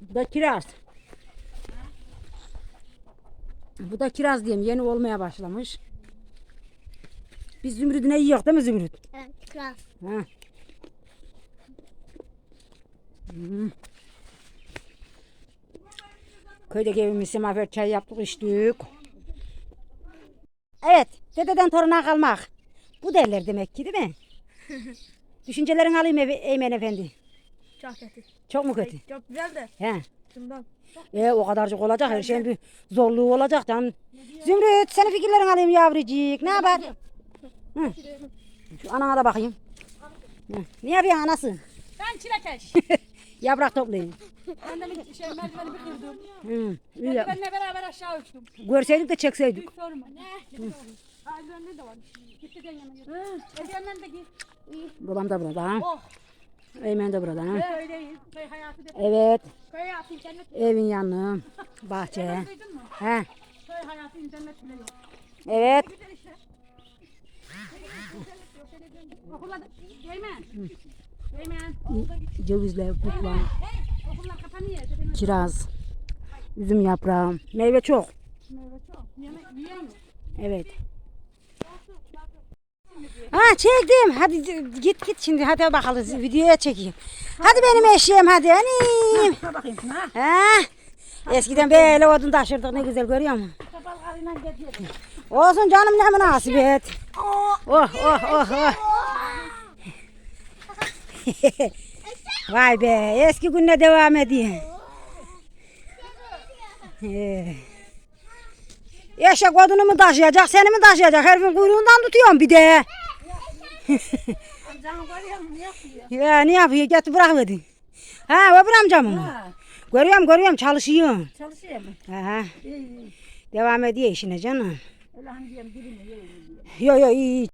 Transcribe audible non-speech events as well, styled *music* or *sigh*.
Bu da kiraz. Bu da kiraz diyeyim. Yeni olmaya başlamış. Biz zümrüdüne yiyor değil mi zümrüt? Evet, kral. Ha. Hmm. Köydeki evimiz semaver çay yaptık içtik. Evet, dededen toruna kalmak. Bu derler demek ki değil mi? *laughs* Düşüncelerini alayım Eymen Efendi. Çok kötü. Çok mu kötü? Çok güzel de He. şundan. E o kadarcık olacak. Her şeyin bir zorluğu olacak canım. Zümrüt senin fikirlerini alayım yavrucuk. Ne haber? Hı. Şu anana da bakayım. Hı. Ne yapıyorsun anası? Ben çilekeş. *laughs* Yaprak toplayın. ben de bir şey merdiveni bir kırdım. Hı. Benimle beraber aşağı uçtum. Görseydik de çekseydik. Hiç sorma. Ne? Ailemde de var. Gitti den yana. Hediyemden de git. Babam da burada. Ha? Oh. Eymen de burada. Ha? Ve öyleyiz. Köy hayatı da. Evet. Köy hayatı internet. Evin yanı. Bahçe. Duydun mu? He. Köy hayatı internet bile yok. Evet. Güzel işte. Okullar da... Eymen. Eymen. Cevizler, kutlar, Hey. Okullar kapanıyor. Dedemin kiraz, üzüm yaprağı. Meyve çok. meyve çok. Yemek yiyen yok. Evet. Ha çektim. Hadi git git şimdi hadi bakalım videoya çekeyim. Hadi benim eşeğim hadi. Annem. bakayım ha. Ha? Eskiden böyle odun taşırdık ne güzel görüyor musun? Olsun canım ne münasebet. Oh oh oh oh. Vay be eski günle devam ediyor. Eşek odunu mu taşıyacak seni mi taşıyacak herifin kuyruğundan tutuyorsun bir de. Görüyor musun? Ne yapıyor? Ya ne yapıyor getir bırakıverdin. Ha o bir amcam mı? Görüyorum görüyorum çalışıyor. Çalışıyor mu? Ha, İyi iyi. devam ediyor işine canım. Öyle hani diyeyim dilimi yiyor. Yo yo iyi iyi.